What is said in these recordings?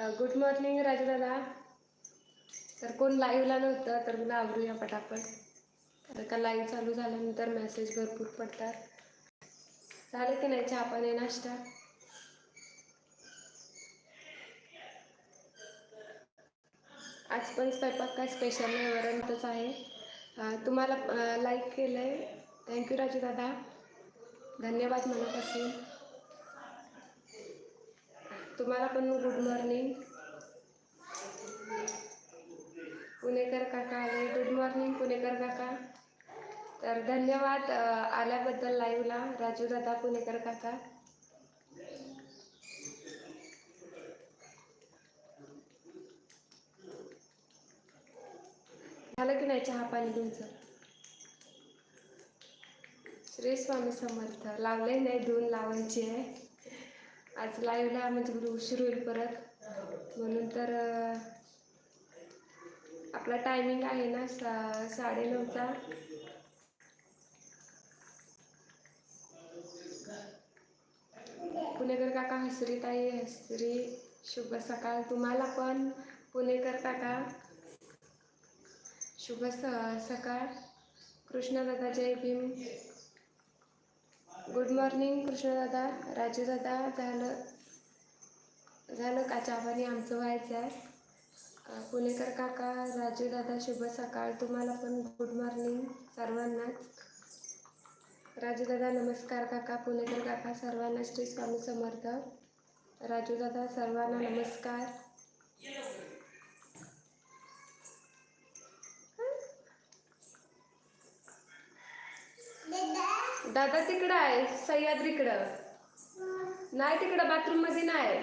Good morning Raju दादा. तर कोण लाईव्हला नव्हतं तर मला आवरूया पटापट. तर का लाईव्ह चालू झाल्यानंतर मेसेज भरपूर पडतात. झालं की नाही चहा पाणी नाश्ता? आज पण स्वयंपाक काय स्पेशल नाही आहे. तुम्हाला लाईक केलं आहे थँक्यू राजू दादा. धन्यवाद मनापासून. तुम्हाला पण गुड मॉर्निंग पुणेकर काका आले. गुड मॉर्निंग पुणेकर काका. तर धन्यवाद आल्याबद्दल लाईव्हला राजू दादा पुणेकर काका. झालं की नाही चहा पाणी तुमचं? श्री स्वामी समर्थ. लावलंय नाही धुवून लावायची आहे. आज लाईव्हला म्हणजे उशीर होईल परत. म्हणून तर आपला टायमिंग आहे ना सा साडेनऊचा. पुणेकर काका हसरी ताई हसरी. शुभ सकाळ तुम्हाला पण. पुणेकर काका. शुभ स सकाळ. कृष्णदादा जय भीम. गुड मॉर्निंग कृष्णदादा राजू दादा झालं झालं का चहापाणी आमचं व्हायचं आहे. पुणेकर काका राजू दादा शुभ सकाळ. तुम्हाला पण गुड मॉर्निंग सर्वांनाच. राजू दादा नमस्कार काका. पुणेकर काका सर्वांना श्री स्वामी समर्थ. राजू दादा सर्वांना नमस्कार. दादा तिकडं आहे सह्याद्रीकडं नाही तिकडं बाथरूममध्ये नाही.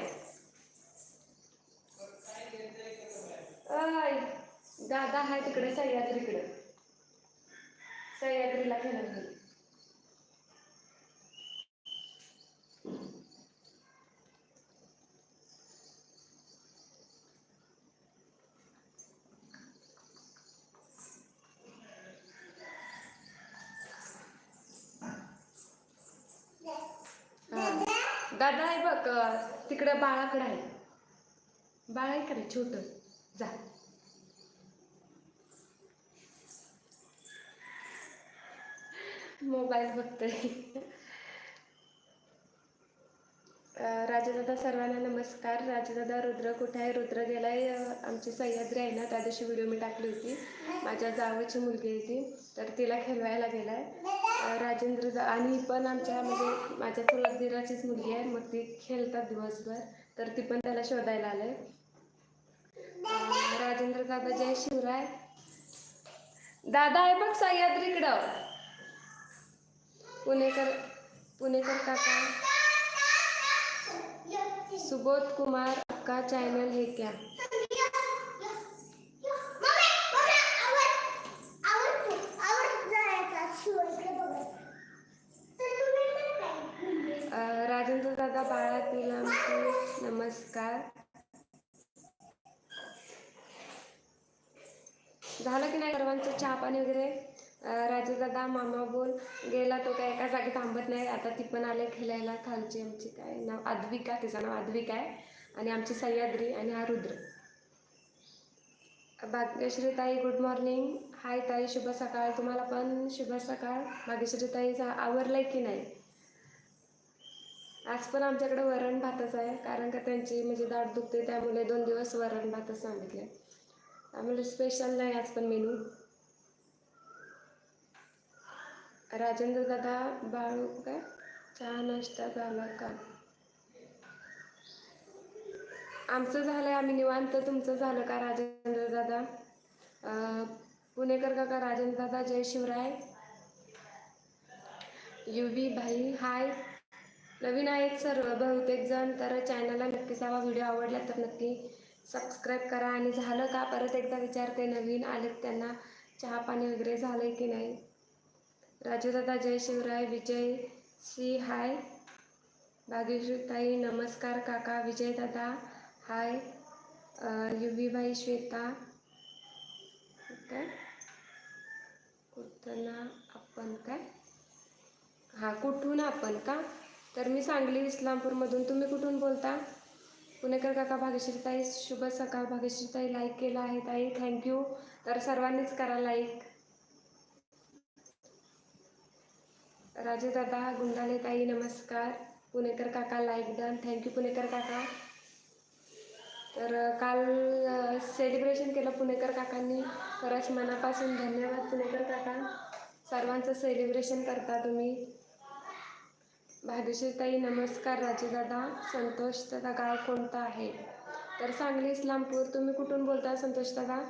दादा आहे तिकडे सह्याद्रीकडं सह्याद्रीला खेळत दादा आहे बघ अं, तिकडं बाळाकडं आहे बाळ आहे का रे छोट. जा. मोबाईल बघतोय. अं, सर्वांना नमस्कार. राजदादा रुद्र कुठे आहे? रुद्र गेलाय आमची सह्याद्री आहे ना त्या दिवशी व्हिडिओ मी टाकली होती. माझ्या जावची मुलगी आहे ती. तर तिला खेळवायला गेलाय. राजेंद्र आणि पण आमच्या म्हणजे माझ्या चुलत दिराचीच मुलगी आहे. मग ती खेळतात दिवसभर. तर ती पण त्याला शोधायला आलंय. आहे राजेंद्र दादा जय शिवराय. दादा आहे बघ सह्याद्रीकडं पुणेकर पुणेकर काका. सुबोध कुमार का चैनल, है क्या. आमचं चहा पाणी वगैरे अं, राजू दादा मामा बोल गेला तो काय एका जागी थांबत नाही. आता ती पण आले खेळायला खालची आमची काय नाव आद्विका तिचं नाव आद्विका आहे. आणि आमची सह्याद्री आणि हा रुद्र. भाग्यश्री ताई गुड मॉर्निंग हाय ताई शुभ सकाळ. तुम्हाला पण शुभ सकाळ. भाग्यश्री ताई आवरलंय की नाही? आज पण आमच्याकडे वरण भातच आहे. कारण का त्यांची म्हणजे दाट दुखते त्यामुळे दोन दिवस वरण भातच सांगितले त्यामुळे स्पेशल नाही आज पण मेनू राजेंद्र दादा बाळू काय? चहा नाश्ता झाला का आमचं झालंय आम्ही निवांत. तुमचं झालं का राजेंद्र दादा? पुणेकर काका राजेंद्र दादा जय शिवराय. युवी भाई हाय. नवीन आहेत सर्व बहुतेक जण तर चॅनलला नक्कीच जावा व्हिडिओ आवडला तर नक्की सबस्क्राईब करा. आणि झालं का परत एकदा विचारते नवीन आलेत त्यांना चहा पाणी वगैरे झालंय की नाही? राजूदादा जय शिवराय विजय सी हाय. भाग्यश्रीताई नमस्कार काका विजयदादा हाय. युवीबाई श्वेता. काय? कुठं आपण काय? हां कुठून आपण का? तर मी सांगली इस्लामपूरमधून. तुम्ही कुठून बोलता? पुणेकर काका भाग्यश्रीताई शुभ सकाळ. भाग्यश्रीताई लाईक केला आहे ताई. थँक्यू तर सर्वांनीच करा लाईक राजू दादा गुंडाले ताई नमस्कार. पुणेकर काका लाईक डन थँक्यू पुणेकर काका. तर काल सेलिब्रेशन केलं पुणेकर काकांनी. खरंच मनापासून धन्यवाद पुणेकर काका. सर्वांचं सेलिब्रेशन करता तुम्ही. भाग्यश्रीताई नमस्कार राजूदादा. संतोष दादा गाव कोणतं आहे? तर सांगली इस्लामपूर. तुम्ही कुठून बोलता संतोष दादा?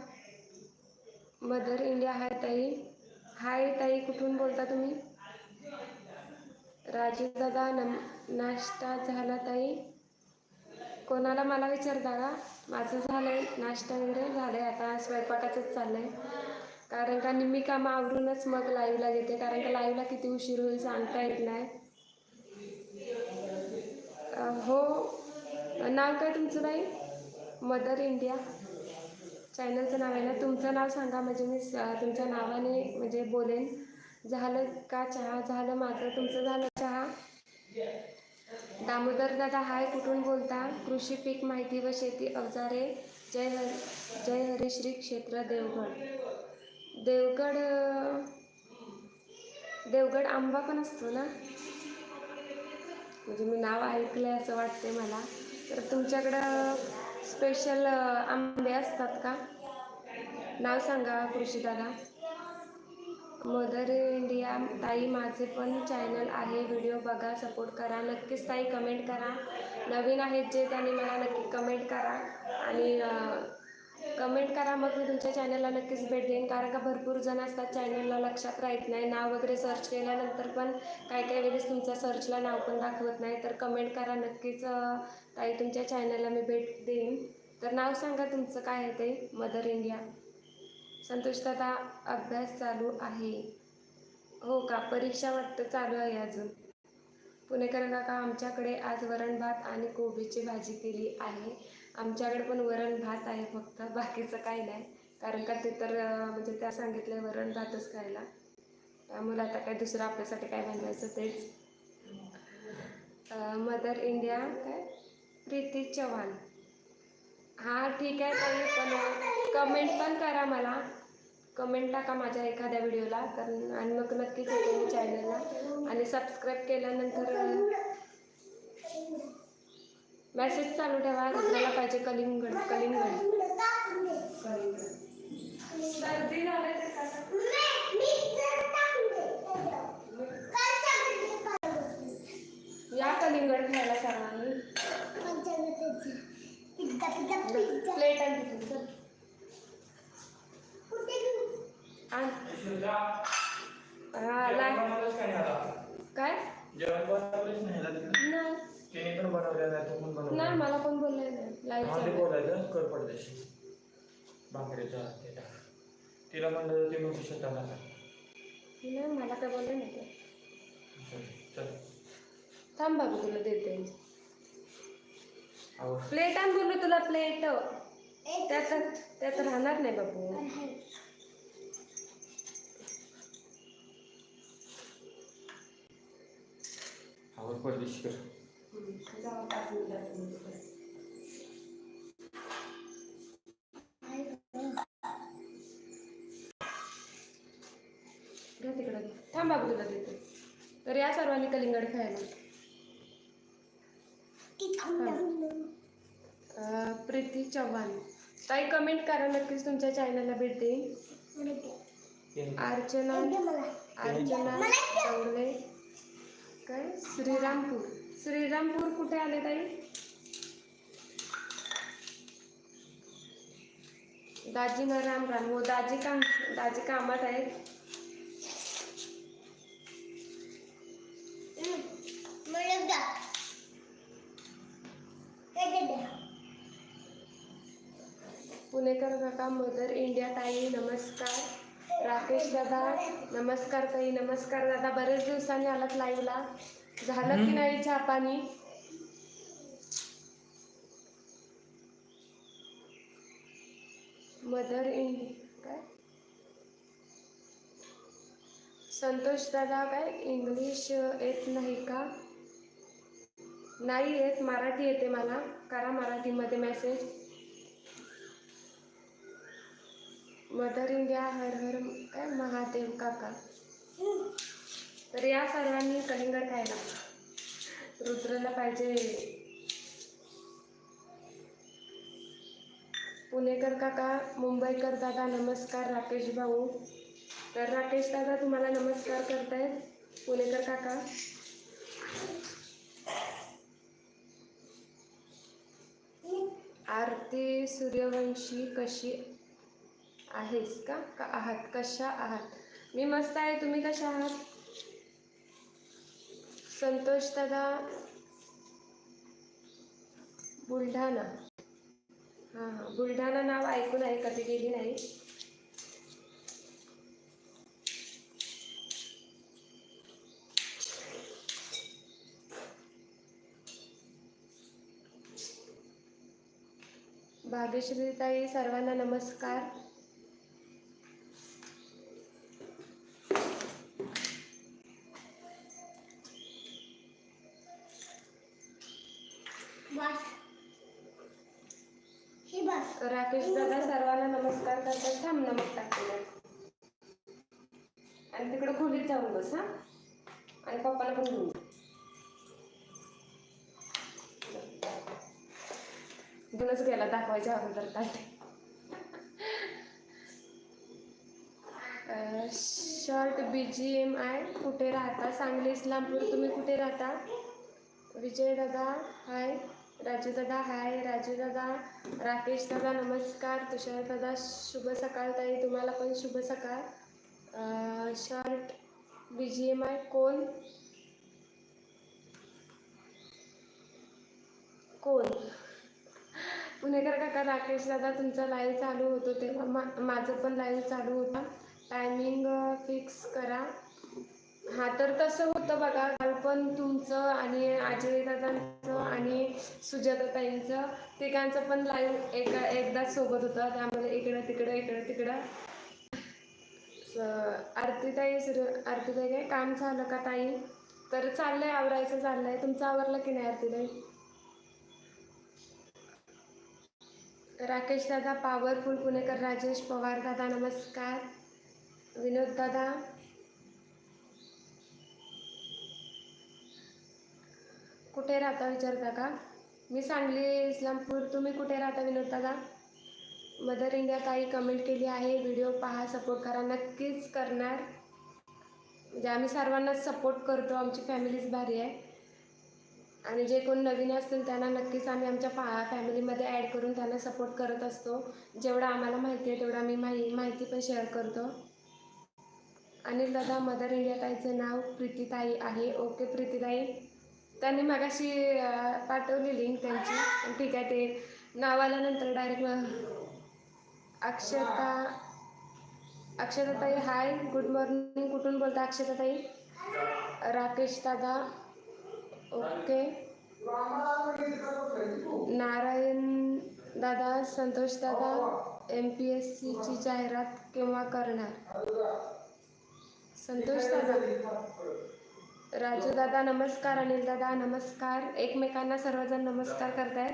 मदर इंडिया हाय ताई. हाय ताई कुठून बोलता तुम्ही? दादा नम नाश्ता झाला ताई. कोणाला मला विचारता का माझं झालंय नाश्ता वगैरे झालंय. आता स्वयंपाकाचंच चाललंय. कारण का निम्मी कामं आवरूनच मग लाईव्हला घेते कारण का लाईव्हला किती उशीर होईल सांगता येत नाही. हो. नाव काय तुमचं नाही मदर इंडिया. चॅनलचं नाव आहे ना? तुमचं नाव सांगा. म्हणजे मी स- तुमच्या नावाने म्हणजे बोलेन. झालं का चहा? झालं माझं. तुमचं झालं चहा? दामोदर दादा हाय. कुठून बोलता? कृषी पीक माहिती व शेती अवजारे. जय हर जय हरिश्री क्षेत्र देवगड. देवगड देवगड आंबा पण असतो ना? म्हणजे मी नाव ऐकलंय असं वाटते मला. तर तुमच्याकडं स्पेशल आंबे असतात का? नाव सांगा कृषी दादा. मदर इंडिया ताई माझे पण चॅनल आहे व्हिडिओ बघा सपोर्ट करा. नक्कीच ताई कमेंट करा. नवीन आहेत जे त्यांनी मला नक्की कमेंट करा. आणि कमेंट करा मग मी तुमच्या चॅनलला नक्कीच भेट देईन. कारण का भरपूर जण असतात चॅनलला लक्षात राहत नाही. नाव वगैरे सर्च केल्यानंतर पण काही काही वेळेस तुमच्या सर्चला नाव पण दाखवत नाही. तर कमेंट करा नक्कीच ताई तुमच्या चॅनलला मी भेट देईन. तर नाव सांगा तुमचं काय आहे ते? Mother India. संतुष्टता अभ्यास चालू आहे. हो का? परीक्षा वाटतं चालू आहे अजून. पुणेकर काका आमच्याकडे आज वरण भात आणि कोबीची भाजी केली आहे? आमच्याकडे पण वरण भात आहे फक्त बाकीचं काही नाही. कारण का ते तर म्हणजे त्या सांगितलं वरण भातच खायला. त्यामुळे आता काय दुसरं आपल्यासाठी काय बनवायचं तेच. मदर इंडिया काय? प्रीती चव्हाण. हां ठीक आहे ताई पण कमेंट पण करा मला. कमेंट टाका माझ्या एखाद्या व्हिडिओला तर आणि मग नक्कीच येते मी चॅनलला आणि सबस्क्राईब केल्यानंतर मेसेज चालू ठेवा रुद्राला पाहिजे कलिंगड कलिंगड. कलिंगड. सर्दी झाली तर कसं या कलिंगड खायला सर्वांनी प्लेट आणि तिथून चल. आण. हा, ला- काय जेवण बनवलेच नाही ना तिकडे? नाही तिने पण बनवलेलं आहे तू पण बनवलं नाही मला पण बोललंय नाही लाईव्ह आधी चालू आहे. बोलायचं कर पडदेशी भाकरीचा ते टाक. तिला म्हणलं ते नको शेताला टाक. नाही मला काय बोललं नाही ते. चल थांब बाबू तुला देते. आवर प्लेट आण बोलू तुला प्लेट त्यात त्यात राहणार नाही बाबू आवर कर. सर्वांनी कलिंगड खायला अं, प्रीती चव्हाण. ताई कमेंट करा नक्कीच तुमच्या चॅनलला भेट देईन अर्चना अर्चना चौगले. काय? श्रीरामपूर. श्रीरामपूर कुठे आले ताई? दाजी ना राम राम. हो दाजी काम दाजी कामात आहेत. पुणेकर काका मदर इंडिया ताई नमस्कार. राकेश दादा नमस्कार ताई नमस्कार दादा. बरेच दिवसांनी आलात लाईव्हला झालं की नाही चहा पाणी मदर इंडिया काय? संतोष दादा काय? इंग्लिश येत नाही का? नाही येत मराठी येते मला. करा मराठीमध्ये message mother India Har Har काय महादेव काका. तर या सर्वांनी कलिंगड खायला. रुद्रला पाहिजे. पुणेकर काका मुंबईकर दादा नमस्कार राकेश भाऊ. तर राकेश दादा तुम्हाला नमस्कार करतायत. पुणेकर काका. आरती सूर्यवंशी कशी आहेस का? का आहात? कशा आहात? मी मस्त आहे. तुम्ही कशा आहात? संतोष दादा बुलढाणा. हां हां. बुलढाणा नाव ऐकून आहे कधी गेली नाही? भाग्यश्री ताई सर्वांना नमस्कार. बस. ही बस. राकेश दादा सर्वांना नमस्कार करतात थांब नमक टाकले आणि तिकडे खोलीत जाऊन बस हा. आणि पप्पाला पण घेऊन ये. गेला दाखवायच्या अगोदर काय short B G M I कुठे राहता? सांगली इस्लामपूर तुम्ही कुठे राहता? विजय दादा हाय. राजू दादा हाय. राजू दादा राकेश दादा नमस्कार. तुषार दादा शुभ सकाळ ताई. तुम्हाला पण शुभ सकाळ. Short B G M I कोण? कोण? पुणेकर काका राकेश दादा तुमचा लाईव्ह चालू होतो तेव्हा मा माझं पण लाईव्ह चालू होता. टायमिंग फिक्स करा. हा तर तसं होतं बघा. काल पण तुमचं आणि अजय दादांचं आणि सुजाताताईंचं तिघांचं पण लाईव्ह एका एकदाच सोबत होतं. त्यामध्ये इकडं तिकडं इकडं तिकडं. आरतीताई सुर आरतीताई काय? काम झालं का ताई? तर चाललंय आवरायचं चाललंय. तुमचं आवरलं की नाही आरतीताई? राकेश दादा पॉवरफुल पुणेकर राजेश पवार दादा नमस्कार. विनोद दादा. कुठे राहता विचारता का? मी सांगली इस्लामपूर. तुम्ही कुठे राहता विनोद दादा? मदर इंडिया ताई कमेंट केली आहे. व्हिडिओ पहा सपोर्ट करा. नक्कीच करणार. म्हणजे आम्ही सर्वांनाच सपोर्ट करतो. आमची फॅमिलीच भारी आहे. आणि जे कोण नवीन असतील त्यांना नक्कीच आम्ही आमच्या फा फॅमिलीमध्ये ॲड करून त्यांना सपोर्ट करत असतो. जेवढं आम्हाला माहिती आहे तेवढं आम्ही माहि माहिती पण शेअर करतो. आणि दादा मदर इंडिया ताईचं नाव प्रीतीताई आहे. ओके प्रीतीताई. त्यांनी मागाशी पाठवली लिंक त्यांची. ठीक आहे ते नाव आल्यानंतर डायरेक्ट अक्षता अक्षताताई हाय गुड मॉर्निंग कुठून बोलता अक्षताताई? राकेश दादा. ओके. नारायण दादा संतोष दादा एम पी एस सीची जाहिरात केव्हा करणार? संतोष दादा. राजू दादा नमस्कार. अनिल दादा नमस्कार. एकमेकांना सर्वजण नमस्कार करतायत.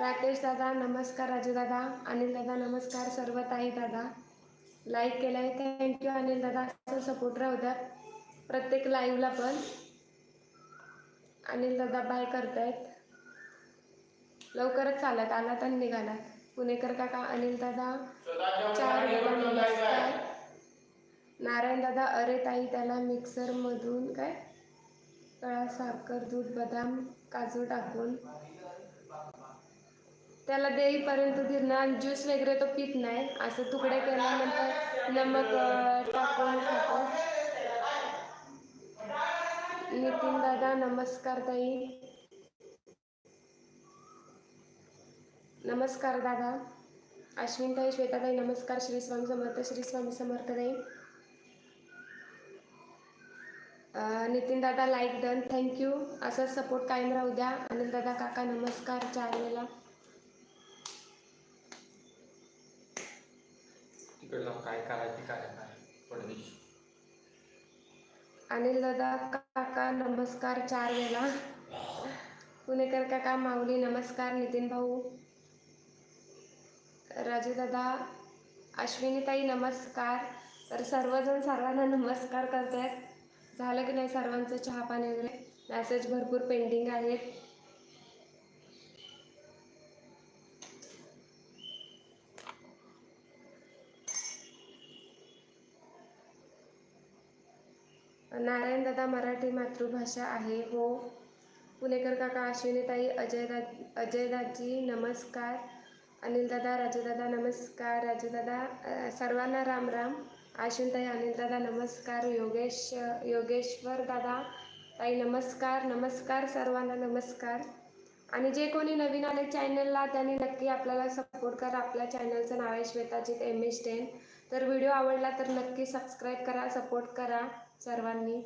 राकेश दादा नमस्कार. राजू दादा अनिल दादा नमस्कार. सर्व ताई दादा. लाईक केलं आहे थँक्यू अनिल दादा. असं सपोर्ट राहू द्या. प्रत्येक लाईव्हला पण. अनिल दादा बाय करतायत. लवकरच चालत आला तर निघाला पुणेकर काका अनिल दादा चार नमस्कार नारायण दादा अरे ताई त्याला मिक्सरमधून काय? कळा साखर दूध बदाम काजू टाकून. त्याला देईपर्यंत दिरणार ज्यूस वगैरे तो पित नाही. असं तुकडे केल्यानंतर नमक टाकून खातो. नितीन दादा नमस्कार ताई. नमस्कार दादा. अश्विन ताई श्वेता ताई नमस्कार. श्री स्वामी समर्थ श्री स्वामी समर्थ ताई. नितीन दादा लाईक डन थँक्यू असा सपोर्ट कायम राहू द्या. अनिल दादा काका नमस्कार. चार वेळेला. काय करायची काय काय अनिल दादा काका नमस्कार चार वेळा. पुणेकर काका माऊली नमस्कार नितीन भाऊ. राजू दादा अश्विनीताई नमस्कार. तर सर्वजण सर्वांना नमस्कार करतायत. झालं की नाही सर्वांचं चहा पाणी वगैरे? मॅसेज भरपूर पेंडिंग आहेत. नारायण दादा मराठी मातृभाषा आहे. हो. पुणेकर काका अश्विनीताई अजयदा अजयदाजी नमस्कार. अनिलदादा राजूदादा नमस्कार. राजूदादा सर्वांना राम राम. अश्विनताई अनिलदादा नमस्कार. योगेश योगेश्वर दादा ताई नमस्कार. नमस्कार सर्वांना नमस्कार. आणि जे कोणी नवीन आले चॅनलला त्यांनी नक्की आपल्याला सपोर्ट करा. आपल्या चॅनलचं नाव आहे श्वेताजीत एम एस टेन तर व्हिडिओ आवडला तर नक्की सबस्क्राईब करा सपोर्ट करा. सर्वांनी.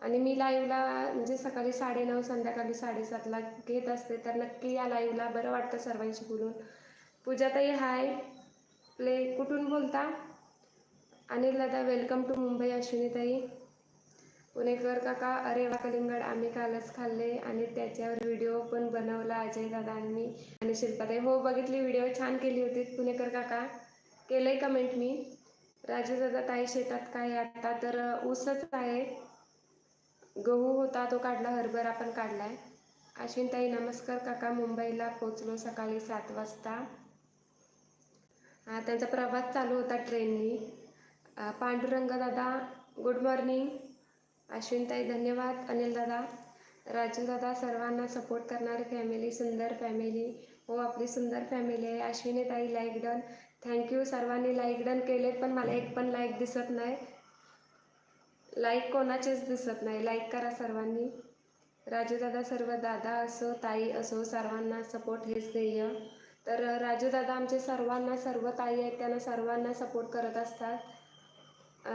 आणि मी लाईव्हला म्हणजे सकाळी साडेनऊ संध्याकाळी साडेसातला घेत असते तर नक्की या लाईव्हला बरं वाटतं सर्वांशी बोलून. पूजाताई हाय प्ले कुठून बोलता? अनिल दादा वेलकम टू मुंबई अश्विनीताई. पुणेकर काका अरे वा कलिंगड आम्ही कालच खाल्ले आणि त्याच्यावर व्हिडिओ पण बनवला अजय दादा आणि आणि शिल्पाताई. हो बघितली व्हिडिओ छान केली होती पुणेकर काका. केलंय कमेंट मी. राजेदादा ताई शेतात काय आता तर ऊसच आहे. गहू होता तो काढला हरभरा पण काढलाय. अश्विनताई नमस्कार काका. मुंबईला पोचलो सकाळी सात वाजता. त्यांचा प्रवास चालू होता ट्रेननी. पांडुरंग दादा गुड मॉर्निंग अश्विनताई धन्यवाद. अनिल दादा राजू दादा सर्वांना सपोर्ट करणारी फॅमिली सुंदर फॅमिली हो आपली सुंदर फॅमिली आहे. अश्विनी ताई लाईक डन थँक्यू सर्वांनी लाईक डन केलेत पण मला एक पण लाईक दिसत नाही. लाईक कोणाचेच दिसत नाही. लाईक करा सर्वांनी. राजू दादा सर्व दादा असो ताई असो सर्वांना सपोर्ट हेच ध्येय तर राजू दादा आमचे सर्वांना सर्व ताई आहेत त्यांना सर्वांना सपोर्ट करत असतात.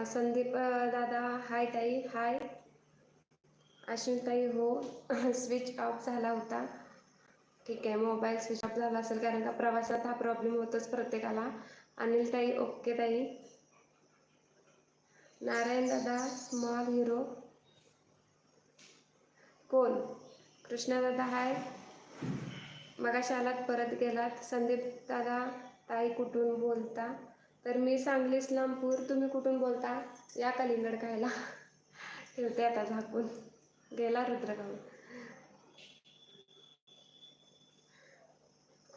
संदीप दादा हाय ताई हाय अश्विन ताई हो. स्विच ऑफ झाला होता. ठीक आहे मोबाईल स्विच ऑफ झाला असेल कारण का प्रवासात हा प्रॉब्लेम होतोच प्रत्येकाला. अनिल ताई ओके ताई. नारायण दादा स्मॉल हिरो कोण? कृष्णा दादा हाय मगाशी आलात परत गेलात. संदीप दादा ताई कुठून बोलता? तर मी सांगली इस्लामपूर. तुम्ही कुठून बोलता? या कलिंगड खायला. ठेवते आता झाकून. गेला रुद्रगाव.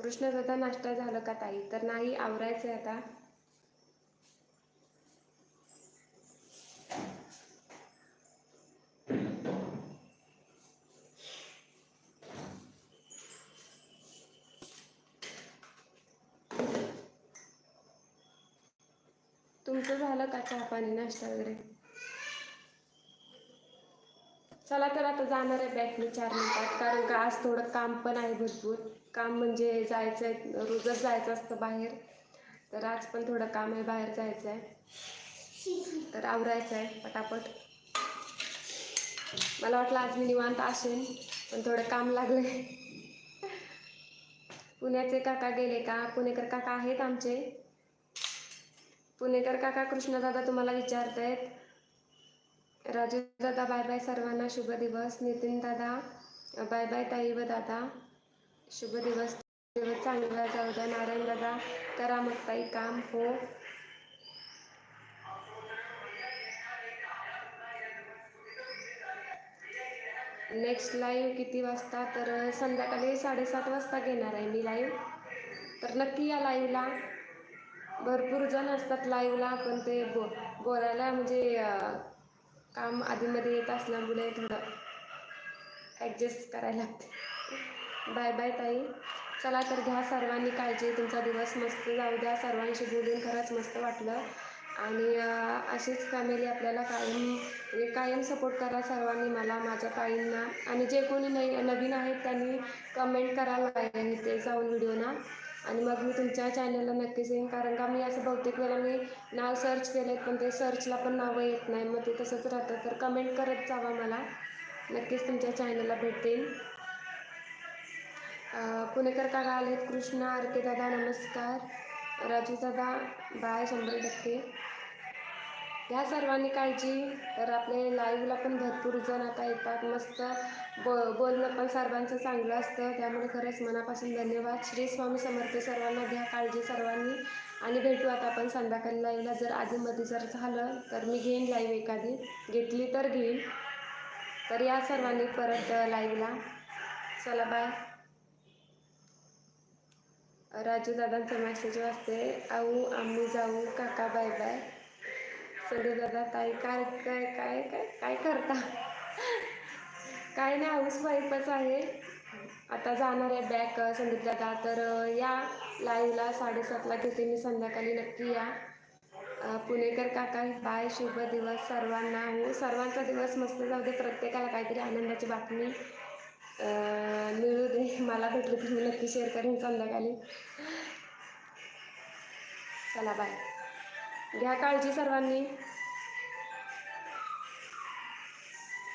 कृष्ण दादा नाश्ता झालं का ताई? तर नाही आवरायचं आहे आता. तुमचं झालं का चहा पाणी नाश्ता वगैरे? चला तर आता जाणार आहे बॅक चार मिनिटात कारण का आज थोडं काम पण आहे भरपूर. काम म्हणजे जायचं आहे रोजच जायचं असतं बाहेर तर आज पण थोडं काम आहे बाहेर जायचं आहे तर आवरायचं आहे पटापट. मला वाटलं आज मी निवांत असेन पण थोडं काम लागलं पुण्याचे काका गेले का? पुणेकर काका आहेत आमचे. पुणेकर काका कृष्णदादा तुम्हाला विचारतायत. राजू दादा बाय बाय सर्वांना शुभ दिवस. नितीन दादा बाय बाय ताई व दादा. शुभ दिवस. दिवस चांगला जाऊ द्या नारायण दादा. करा मग ताई काम हो. नेक्स्ट लाईव्ह किती वाजता? तर संध्याकाळी साडेसात वाजता घेणार आहे मी लाईव्ह तर नक्की या लाईव्हला भरपूर जण असतात लाईव्हला पण ते बो बोलायला म्हणजे काम आधीमध्ये येत असल्यामुळे थोडं ॲडजस्ट करायला लागते. बाय बाय ताई. चला तर घ्या सर्वांनी काळजी. तुमचा दिवस मस्त जाऊ द्या. सर्वांशी बोलून खरंच मस्त वाटलं. आणि अशीच फॅमिली आपल्याला कायम म्हणजे कायम सपोर्ट करा सर्वांनी मला माझ्या ताईंना. आणि जे कोणी नाही नवीन आहेत त्यांनी कमेंट करायला ते जाऊन व्हिडिओना आणि मग मी तुमच्या चॅनलला नक्कीच येईन. कारण का मी असं बहुतेक वेळा मी नाव सर्च केले पण ते सर्चला पण नावं येत नाही. मग ते तसंच राहतं. तर कमेंट करत जावा मला. नक्कीच तुमच्या चॅनलला भेट देईन पुणेकर काका आलेत. कृष्णा आरके दादा नमस्कार. राजू दादा बाय शंभर टक्के. या सर्वांनी काळजी. तर आपले लाईव्हला पण भरपूर जण आता येतात. मस्त बो बोलणं पण सर्वांचं चांगलं असतं. त्यामुळे खरंच मनापासून धन्यवाद. श्री स्वामी समर्थ सर्वांना घ्या काळजी सर्वांनी. आणि भेटू आता आपण संध्याकाळी लाईव्हला जर आधीमध्ये जर झालं तर मी घेईन लाईव्ह एखादी. घेतली तर घेईन. तर या सर्वांनी परत लाईव्हला चला बाय राजू दादांचा मेसेज वाचते आऊ आम्ही जाऊ काका बाय बाय संदीप दादा ताई काय काय काय काय काय करता? काय नाही हाऊस वाईफच आहे. आता जाणार आहे बॅक संदीप दादा तर या लाईव्हला साडेसातला घेते मी संध्याकाळी नक्की या. पुणेकर काका बाय शुभ दिवस सर्वांना. हो सर्वांचा दिवस मस्त जाऊ दे प्रत्येकाला काहीतरी आनंदाची बातमी. मिळू दे मला भेटली तर मी नक्की शेअर करेन संध्याकाळी. चला बाय घ्या काळजी सर्वांनी.